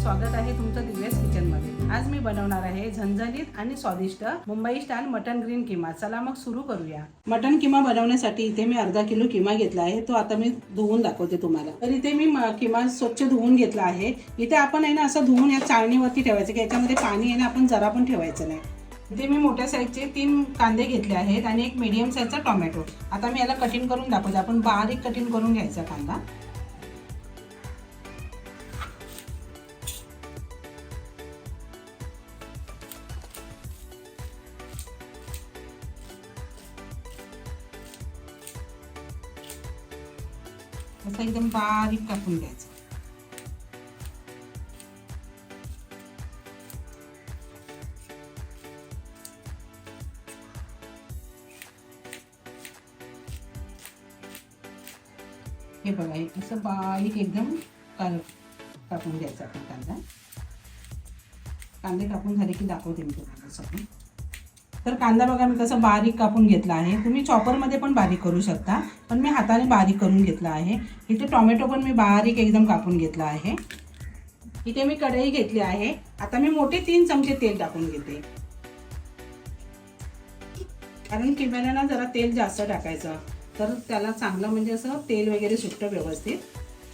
स्वागत आहे तुमचं दिव्यास किचनमध्ये. आज मी बनवणार आहे झणझणीत आणि स्वादिष्ट Mumbai style mutton green keema. चला मग सुरू करूया. मटन किमा बनवण्यासाठी इथे मी अर्धा किलो किमा घेतला आहे. तो आता मी धुवून दाखवते तुम्हाला. तर इथे मी किमा स्वच्छ धुवून घेतला आहे. इथे आपण आहे ना असं धुवून या चाळणीवरती ठेवायचं की याच्यामध्ये पाणी आहे ना आपण जरा पण ठेवायचं नाही. इथे मी मोठ्या साईजचे तीन कांदे घेतले आहेत आणि एक मिडियम साईजचा टोमॅटो आता मी याला कटिंग करून दाखवते. आपण बारीक कटिंग करून घ्यायचा कांदा. असं एकदम बारीक कापून घ्यायचं. हे बघा हे असं बारीक एकदम कापून घ्यायचं आपण कांदा. कांदे कापून झाले की दाखवते मी तुम्हाला सगळं. तर कांदा बघा मी कसं बारीक कापून घेतला आहे. तुम्ही चॉपरमध्ये पण बारीक करू शकता पण मी हाताने बारीक करून घेतला आहे. इथे टोमॅटो पण मी बारीक एकदम कापून घेतला आहे. इथे मी कढई घेतली आहे. आता मी मोठे तीन चमचे तेल टाकून घेते. कारण किंब्याला जरा तेल जास्त टाकायचं तर त्याला चांगलं म्हणजे असं तेल वगैरे सुटतं व्यवस्थित.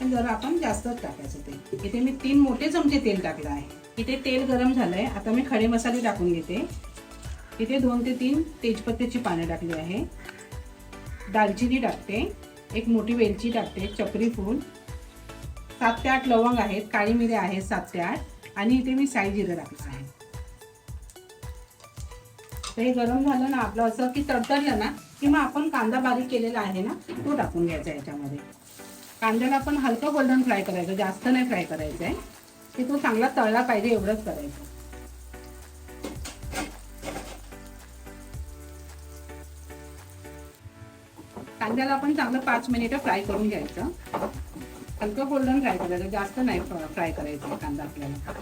पण जरा आपण जास्तच टाकायचं ते इथे मी तीन मोठे चमचे तेल टाकलं आहे. इथे तेल गरम झालंय. आता मी खडे मसाले टाकून घेते. इथे दोन ते तीन तेजपत्त्याची पानं टाकली आहे. दालचिनी टाकते एक मोठी वेलची टाकते चक्रीफूल सात ते आठ लवंग आहेत काळी मिरी आहेत सात ते आठ. आणि इथे मी साई जिरं टाकलं आहे. तर हे गरम झालं ना आपलं असं की तडतडलं ना की मग आपण कांदा बारीक केलेला आहे ना तो टाकून घ्यायचा याच्यामध्ये. कांद्याला आपण हलकं गोल्डन फ्राय करायचं जास्त नाही फ्राय करायचं आहे की तो चांगला तळला पाहिजे एवढंच करायचं. कांद्याला आपण चांगलं पाच मिनिटं फ्राय करून घ्यायचं. हलकं गोल्डन फ्राय करायचं. जास्त नाही फ्राय करायचं कांदा आपल्याला.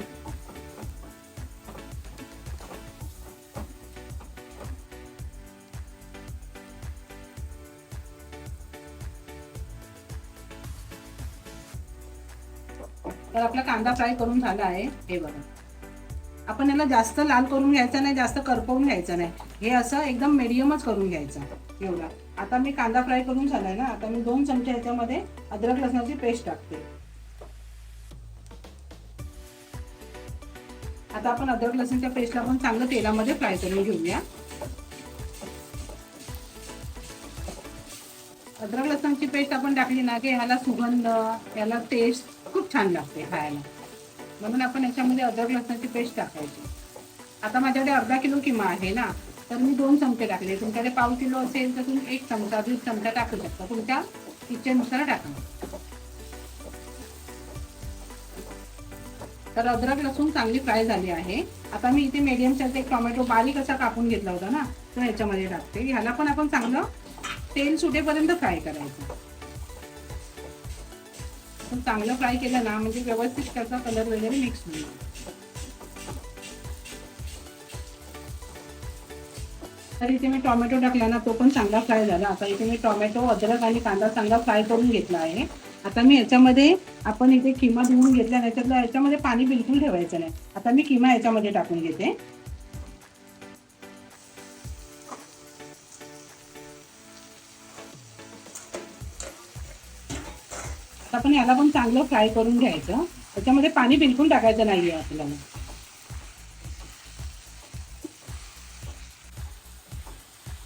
तर आपला कांदा फ्राय करून झाला आहे. हे बघा. आपण याला जास्त लाल करून घ्यायचा नाही जास्त करपवून घ्यायचं नाही. हे असं एकदम मिडियमच करून घ्यायचं. एवढा. आता मी कांदा फ्राय करून झालाय ना आता मी दोन चमचे ह्याच्यामध्ये अद्रक लसणाची पेस्ट टाकते. आता आपण अद्रक लसणच्या पेस्टला आपण चांगलं तेलामध्ये फ्राय करून घेऊया. अद्रक लसणाची पेस्ट आपण टाकली ना की ह्याला सुगंध याला टेस्ट खूप छान लागते खायला. म्हणून आपण याच्यामध्ये अद्रक लसणाची पेस्ट टाकायची. आता माझ्याकडे अर्धा किलो किमा आहे ना तर मी दोन चमचे टाकले. तुमच्याकडे पाव किलो असेल तर तुम्ही एक चमचा दीड चमचा टाकू शकता. तुमच्या इच्छेनुसार टाका. तर अद्रक लसूण चांगली फ्राय झाली आहे. आता मी इथे मिडियम साईज एक टोमॅटो बारीक असा कापून घेतला होता ना तो ह्याच्यामध्ये टाकते. ह्याला पण आपण चांगलं तेल सुटेपर्यंत फ्राय करायचं. पण चांगलं फ्राय केलं ना म्हणजे व्यवस्थित त्याचा कलर वगैरे मिक्स होईल. तर इथे मी टोमॅटो टाकला ना तो पण चांगला फ्राय झाला. आता इथे मी टोमॅटो अद्रक आणि कांदा चांगला फ्राय करून घेतला आहे. आता मी याच्यामध्ये आपण इथे किमा धुवून घेतला याच्यातलं याच्यामध्ये पाणी बिलकुल ठेवायचं नाही. आता मी किमा याच्यामध्ये टाकून घेते. आपण याला पण चांगलं फ्राय करून घ्यायचं. त्याच्यामध्ये पाणी बिलकुल टाकायचं नाहीये आपल्याला.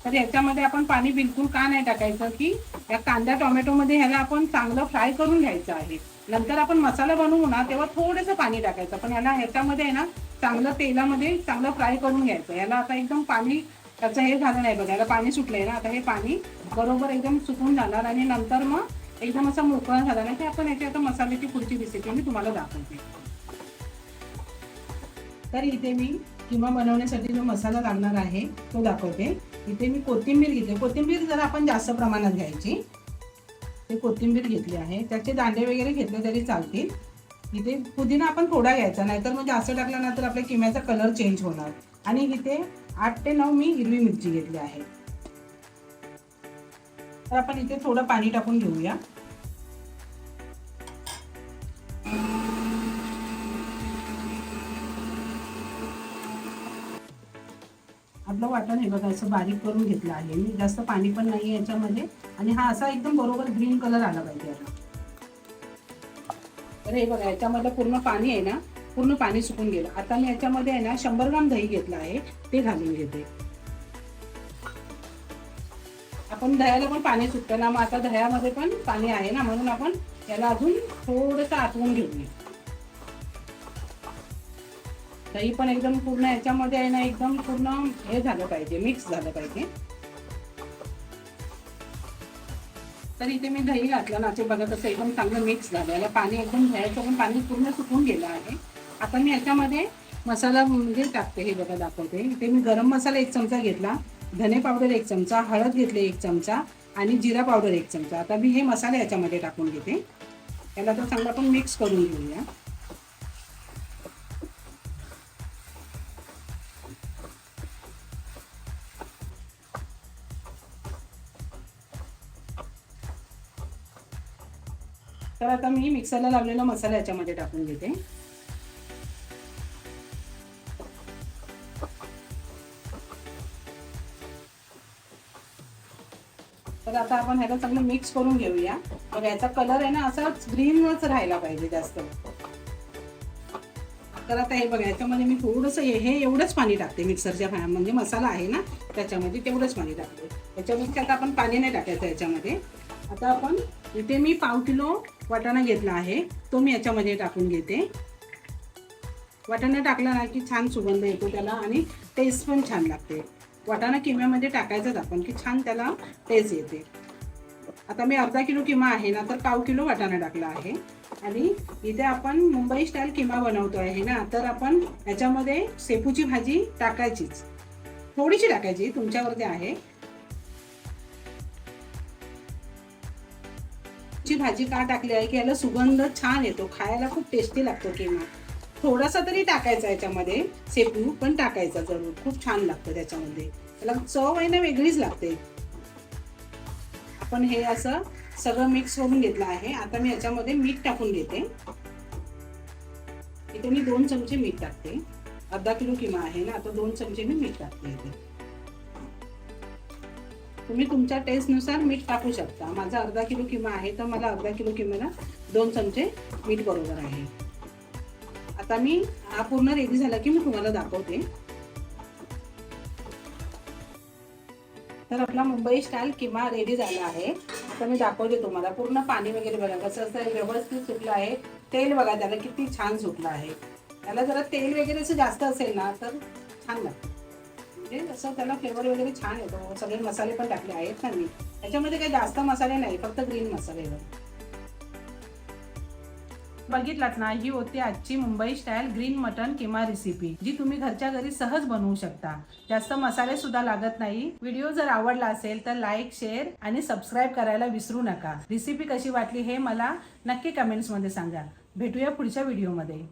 तर याच्यामध्ये आपण पाणी बिलकुल का नाही टाकायचं की या कांदा टोमॅटोमध्ये ह्याला आपण चांगलं फ्राय करून घ्यायचं आहे. नंतर आपण मसाला बनवू ना तेव्हा थोडंसं पाणी टाकायचं. पण याला ह्याच्यामध्ये आहे ना चांगलं तेलामध्ये चांगलं फ्राय करून घ्यायचं. याला आता एकदम पाणी त्याचं हे झालं नाही बघा याला पाणी सुटलंय ना आता हे पाणी बरोबर एकदम सुकून जाणार आणि नंतर मग एकदम असं मोकळा झाला नाही की आपण याची आता मसाल्याची पुढची रेसिपी मी तुम्हाला दाखवते. तर इथे मी किंवा बनवण्यासाठी जो मसाला लागणार आहे तो दाखवते. इथे मी कोथिंबीर घेते. कोथिंबीर जरा आपण जास्त प्रमाणात घ्यायची. ते कोथिंबीर घेतली आहे. त्याचे दांडे वगैरे घेतले तरी चालतील. इथे पुदिना आपण थोडा घ्यायचा नाहीतर मग जास्त टाकला ना तर आपल्या किम्याचा कलर चेंज होणार. आणि इथे आठ ते नऊ मी हिरवी मिरची घेतली आहे. तर आपण इथे थोडं पाणी टाकून घेऊया. मधलं वाटण हे बघा असं बारीक करून घेतलं आहे मी. जास्त पाणी पण नाही याच्यामध्ये. आणि हा असा एकदम बरोबर ग्रीन कलर आला पाहिजे याला तर हे बघा याच्यामध्ये पूर्ण पाणी आहे ना पूर्ण पाणी सुकून गेलं. आता मी याच्यामध्ये आहे ना शंभर ग्राम दही घेतलं आहे. ते घालून घेते. आपण दह्याला पण पाणी सुटतं ना मग आता दह्यामध्ये पण पाणी आहे ना म्हणून आपण याला अजून थोडंसं आटवून घेऊया. दही पण एकदम पूर्ण याच्यामध्ये आहे ना एकदम पूर्ण हे झालं पाहिजे मिक्स झालं पाहिजे. तर इथे मी दही घातलं ना ते बघा कसं एकदम चांगलं मिक्स झालं. याला पाणी एकदम घ्यायचं पण पाणी पूर्ण सुकून गेलं आहे. आता मी याच्यामध्ये मसाला म्हणजे टाकते हे बघा दाखवते. इथे मी गरम मसाला एक चमचा घेतला धने पावडर एक चमचा हळद घेतले एक चमचा आणि जिरा पावडर एक चमचा. आता मी हे मसाले याच्यामध्ये टाकून घेते. याला तर चांगलं आपण मिक्स करून घेऊया. तर आता मी मिक्सरला लावलेला मसाला याच्यामध्ये टाकून घेते. तर आता आपण ह्याला चांगलं मिक्स करून घेऊया. मग याचा कलर आहे ना असाच ग्रीनच राहायला पाहिजे जास्त. तर आता हे बघा याच्यामध्ये मी थोडंसं हे एवढंच पाणी टाकते मिक्सरच्या म्हणजे मसाला आहे ना त्याच्यामध्ये तेवढंच पाणी टाकते. याच्यापेक्षा आता आपण पाणी नाही टाकायचं याच्यामध्ये. आता आपण इथे मी पाव किलो वाटाणा घेतला आहे. तो मी याच्यामध्ये टाकून घेते. वाटाणा टाकला ना की छान सुगंध येतो त्याला आणि टेस्ट पण छान लागते. वाटाणा किम्यामध्ये टाकायचाच आपण की छान त्याला टेस्ट येते. आता मी अर्धा किलो किमा आहे ना तर पाव किलो वाटाणा टाकला आहे. आणि इथे आपण मुंबई स्टाईल किमा बनवतो आहे ना तर आपण याच्यामध्ये शेपूची भाजी टाकायचीच. थोडीशी टाकायची तुमच्यावरती आहे. ची भाजी का टाकली आहे? की याला सुगंध छान येतो. खायला खूप टेस्टी लागतो किमा थोडासा तरी टाकायचा याच्यामध्ये. सेपू पण टाकायचा जरूर. खूप छान लागतं त्याच्यामध्ये. त्याला चव आहे ना वेगळीच लागते. आपण हे असं सगळं मिक्स करून घेतलं आहे. आता मी याच्यामध्ये मीठ टाकून घेते. इथे मी दोन चमचे मीठ टाकते. अर्धा किलो किमा आहे ना आता दोन चमचे मी मीठ टाकते इथे. तुम्ही तुमच्या टेस्टनुसार मीठ टाकू शकता. माझा अर्धा किलो किमा आहे तर मला अर्धा किलो किमाला दोन चमचे मीठ बरोबर आहे. आता मी हा पूर्ण रेडी झाला की मी तुम्हाला दाखवते. तर आपला मुंबई स्टाईल किमा रेडी झाला आहे. आता मी दाखवते तुम्हाला. पूर्ण पाणी वगैरे बघा कसं असं व्यवस्थित सुटलं आहे. तेल बघा त्याला किती छान सुटलं आहे. त्याला जरा तेल वगैरे असं जास्त असेल ना तर छान लागतं. म्हणजे असं त्याला फ्लेवर वगैरे छान येतो. सगळे मसाले पण टाकले आहेत ना मी. त्याच्यामध्ये काही जास्त मसाले नाही फक्त ग्रीन मसाले बघितलात ना ही होती आजची Mumbai style green mutton keema recipe जी तुम्ही घरच्या घरी सहज बनवू शकता. जास्त मसाले सुद्धा लागत नाही. व्हिडिओ जर आवडला असेल तर लाईक शेअर आणि सबस्क्राईब करायला विसरू नका. रेसिपी कशी वाटली हे मला नक्की कमेंट्समध्ये सांगा. भेटूया पुढच्या व्हिडिओमध्ये